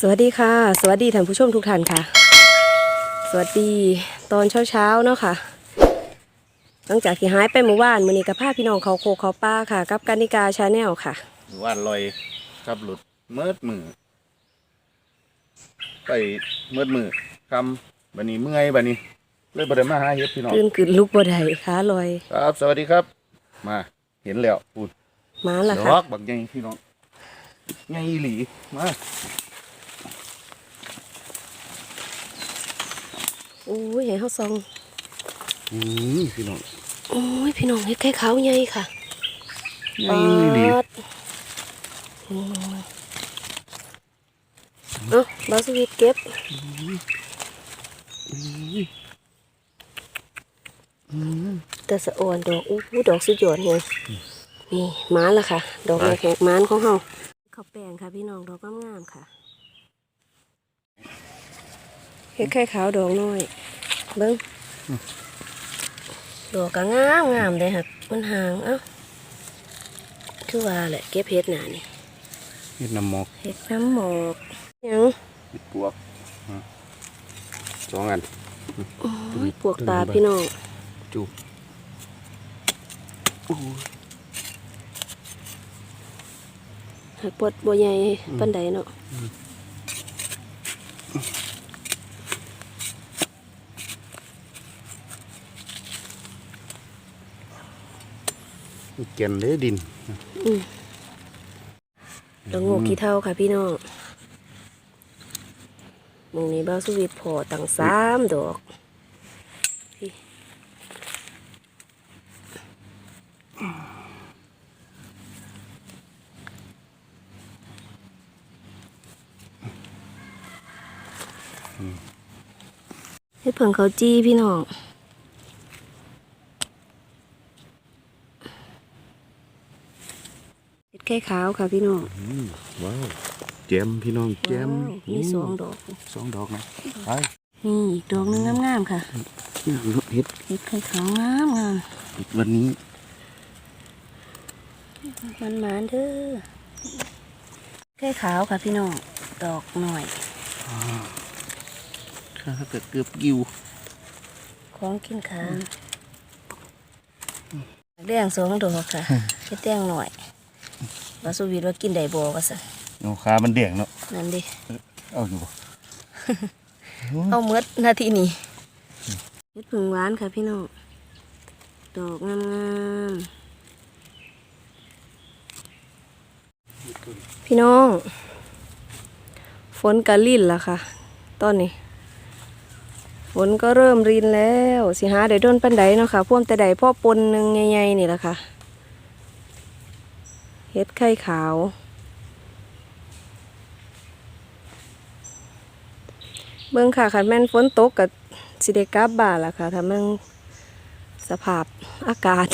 สวัสดีค่ะ สวัสดีท่านผู้ชมทุกท่านค่ะ สวัสดีตอนเช้าๆเนาะค่ะ หลังจากที่หายไปเมื่อวานมื้อนี้กับพาพี่น้องเขาโคเขาป้าค่ะ กับกานิกาชาแนลค่ะว่านลอยครับหลุดเมิดมือ ไปเมิดมือคำบันนี้เมื่อยบันนี้เลยบ่ได้มาหาเฮ็ดพี่น้องตื่นขึ้นลุกบ่ได้ขาลอยครับ สวัสดีครับ มาเห็นแล้วพูดมาละดค่ะอกบักใหญ่พี่น้องใหญ่อีหลีมา โอ้ยให้เฮาซองอืมพี่น้องโอ้ยพี่น้องเฮ็ดไข่ขาวใหญ่ค่ะใหญ่อีหลีปาดอืมเอ้าบาสวิตเก็บแต่สะอ่อนดอกอู้หูดอกสุดยอดเลยนี่มาละค่ะ ดอกแหกๆมานของเฮาข้าวแป้งค่ะ พี่น้องดอกงามๆค่ะ เฮ็ดไข่ขาวดอกน้อย เบิ้งดอกก็งามงามเลยค่ะมันห่างเอ้าคือว่าแหละเก็บเฮ็ดหนานี่เฮ็ดน้ำหมอกเฮ็ดน้ำหมอกยังเฮ็ดปวกฮะสองอันโอ้ยปวกตาพี่น้องจูบหักปวดบัวใหญ่ปันใดเนาะ เกนเลยดินดอกโงกขี้เท่าค่ะพี่น้องมงนี้บ้าวสวิตพอตั้งสามดอกพี่เฮ็ดเพิ่งเขาจี้พี่น้อง เฮ็ด ไข่ขาวค่ะพี่น้องอืมว้าวแจมพี่น้องแจมว้าวมีสองดอกสองดอกนะไปนี่อีกดอกหนึงงามๆค่ะเฮ็ดเฮ็ดไข่ขาวงามงามวันนี้มันหมานๆเด้อไข่ขาวค่ะพี่น้องดอกหน่อยข้าก็เกือบกิวของกินค้างแดงสองดอกค่ะเฮ็ดแดงหน่อย ว่าสุวิทย์ว่ากินได้บ่ว่าซั่นโอ้ขามันแดงเนาะนั่นดิเอาอยู่บ่เอาเมดนาทีนี้เฮ็ดผึ่งหวานค่ะพี่น้องดอกงามๆพี่น้อง ฝนกะลิ่นละค่ะ ตอนนี้ ฝนก็เริ่มรินแล้ว สิหาได้ด้นปันไดเนาะค่ะพ่วมแต่ใดพ่อปนหนึ่งใหญ่ๆนี่แหละค่ะ เฮ็ดไข่ขาว เบิ่งค่ะคันแม่นฝนตกกับสิได้กลับบ้านล่ะค่ะถ้ามันสภาพอากาศ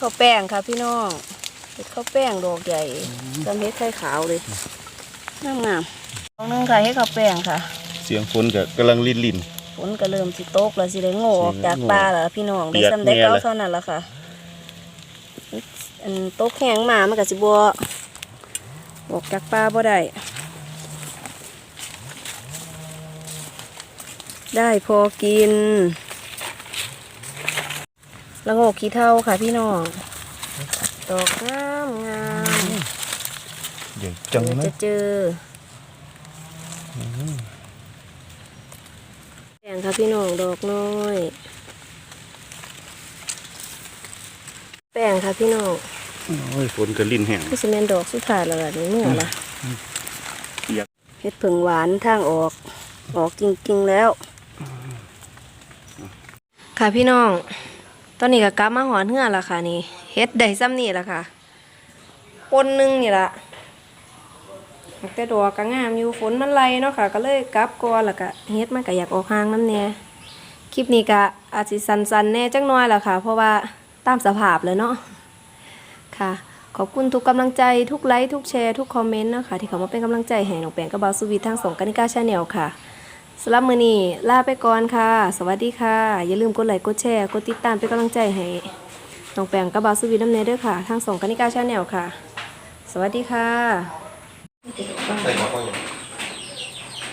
ข้าวแป้งค่ะพี่น้องเฮ็ดข้าวแป้งดอกใหญ่กับเฮ็ดไข่ขาวเลยงามงามๆดอกหนึงค่ะเฮ็ดข้าวแป้งค่ะ เสียงฝนก็กำลังลินลินฝนก็เริ่มสิตกแล้วสิได้โง่ออกจากสิได้โง่ป่าแล้วพี่น้องเปีได้ยกซ้ำได้แน่เก้าเลยเท่านั้นละค่ะ อันตกแห้งมามันก็สิบ่ออกจากป่าบ่ได้ได้พอกินละโงกขี้เท่าค่ะพี่น้องดอกงามงามเดี๋ยวจังเดี๋ยวนะจะเจอแป้งค่ะพี่น้องดอกน้อย ป้งค่ะพี่น้องโอ้ยฝนก็ลินแห้งคือสิเมนดอกสุดท้ายแล้วล่ะนี่เมื่อละเปียกเฮ็ดผึ่งหวานทางออก ออกจริงๆแล้ว ค่ะพี่น้อง ตอนนี้ก็กลับมาหอนเหือแล้วค่ะนี่เฮ็ดได้ซ้ำนี่ละค่ะปนหนึงนี่ละแต่ดอกก็งามอยู่ฝนมันไหลเนาะค่ะ ก็เลยกลับก่อนแล้วก็เฮ็ดมันก็อยากออกห่างน้ำแน่คลิปนี้ก็อาจสิสั้นๆแน่จังน้อยล่ะค่ะ เพราะว่าตามสภาพเลยเนาะค่ะขอบคุณทุกกำลังใจทุกไลค์ทุกแชร์ทุกคอมเมนต์นะคะที่เขามาเป็นกำลังใจให้น้องแปงกับบาสุวิททางสองกานิกาชาแนลค่ะสำหรับมือนี้ลาไปก่อนค่ะ สวัสดีค่ะ อย่าลืมกดไลค์กดแชร์กดติดตามเป็นกำลังใจให้น้องแปงกับบาสุวิทย์น้ำเนยด้วยค่ะ ทางสองกานิกาชาแนลค่ะ สวัสดีค่ะ ใส่บอกว่อย่าง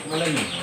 ไม่ได้หนึ่ง